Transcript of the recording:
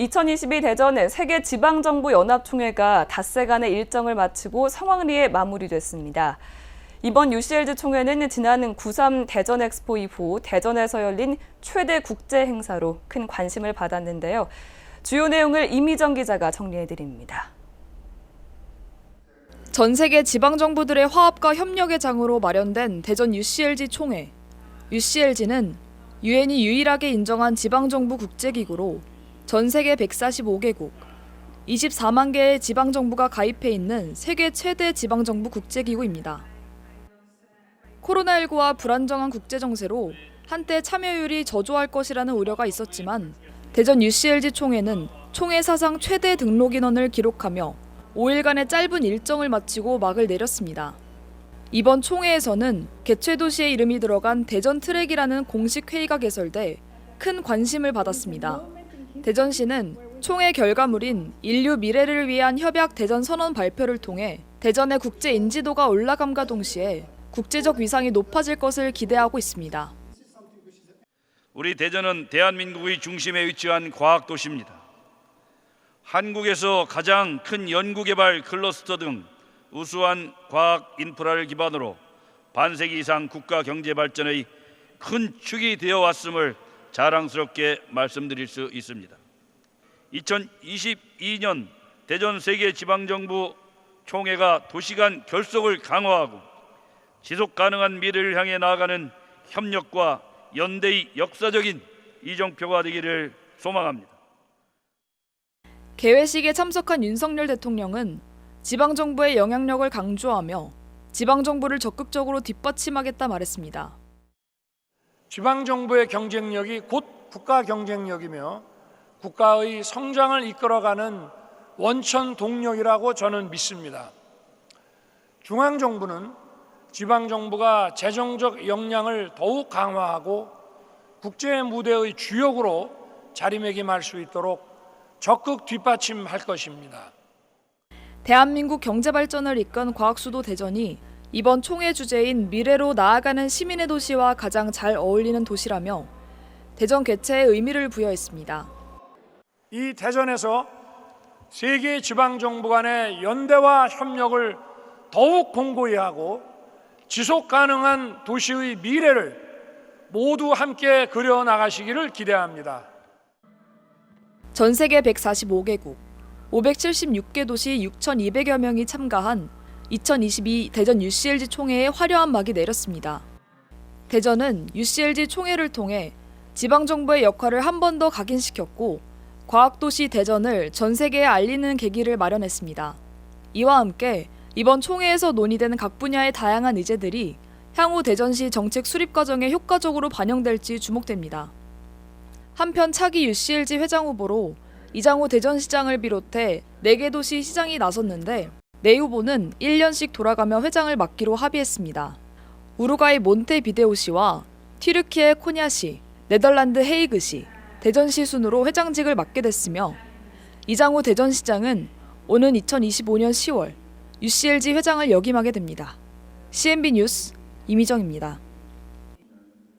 2022 대전 세계 지방정부 연합총회가 닷새간의 일정을 마치고 성황리에 마무리됐습니다. 이번 UCLG 총회는 지난 9.3 대전 엑스포 이후 대전에서 열린 최대 국제 행사로 큰 관심을 받았는데요. 주요 내용을 이미정 기자가 정리해드립니다. 전 세계 지방 정부들의 화합과 협력의 장으로 마련된 대전 UCLG 총회. UCLG는 유엔이 유일하게 인정한 지방 정부 국제 기구로 전 세계 145개국, 24만 개의 지방 정부가 가입해 있는 세계 최대 지방 정부 국제 기구입니다. 코로나19와 불안정한 국제 정세로 한때 참여율이 저조할 것이라는 우려가 있었지만 대전 UCLG 총회는 총회 사상 최대 등록 인원을 기록하며 5일간의 짧은 일정을 마치고 막을 내렸습니다. 이번 총회에서는 개최 도시의 이름이 들어간 대전 트랙이라는 공식 회의가 개설돼 큰 관심을 받았습니다. 대전시는 총회 결과물인 인류 미래를 위한 협약 대전 선언 발표를 통해 대전의 국제 인지도가 올라감과 동시에 국제적 위상이 높아질 것을 기대하고 있습니다. 우리 대전은 대한민국의 중심에 위치한 과학 도시입니다. 한국에서 가장 큰 연구개발 클러스터 등 우수한 과학 인프라를 기반으로 반세기 이상 국가 경제 발전의 큰 축이 되어 왔음을 자랑스럽게 말씀드릴 수 있습니다. 2022년 대전 세계 지방정부 총회가 도시간 결속을 강화하고 지속 가능한 미래를 향해 나아가는 협력과 연대의 역사적인 이정표가 되기를 소망합니다. 개회식에 참석한 윤석열 대통령은 지방 정부의 영향력을 강조하며 지방 정부를 적극적으로 뒷받침하겠다 말했습니다. 지방 정부의 경쟁력이 곧 국가 경쟁력이며 국가의 성장을 이끌어가는 원천 동력이라고 저는 믿습니다. 중앙 정부는 지방 정부가 재정적 역량을 더욱 강화하고 국제 무대의 주역으로 자리매김할 수 있도록 적극 뒷받침할 것입니다. 대한민국 경제 발전을 이끈 과학수도 대전이 이번 총회 주제인 미래로 나아가는 시민의 도시와 가장 잘 어울리는 도시라며 대전 개최에 의미를 부여했습니다. 이 대전에서 세계 지방 정부 간의 연대와 협력을 더욱 공고히 하고 지속 가능한 도시의 미래를 모두 함께 그려 나가시기를 기대합니다. 전 세계 145개국, 576개 도시 6,200여 명이 참가한 2022 대전 UCLG 총회에 화려한 막이 내렸습니다. 대전은 UCLG 총회를 통해 지방정부의 역할을 한 번 더 각인시켰고 과학도시 대전을 전 세계에 알리는 계기를 마련했습니다. 이와 함께 이번 총회에서 논의된 각 분야의 다양한 의제들이 향후 대전시 정책 수립 과정에 효과적으로 반영될지 주목됩니다. 한편 차기 UCLG 회장 후보로 이장호 대전시장을 비롯해 4개 도시 시장이 나섰는데 네 후보는 1년씩 돌아가며 회장을 맡기로 합의했습니다. 우루과이 몬테비데오시와 튀르키예 코냐시, 네덜란드 헤이그시, 대전시 순으로 회장직을 맡게 됐으며 이장호 대전시장은 오는 2025년 10월 UCLG 회장을 역임하게 됩니다. CNB 뉴스 이미정입니다.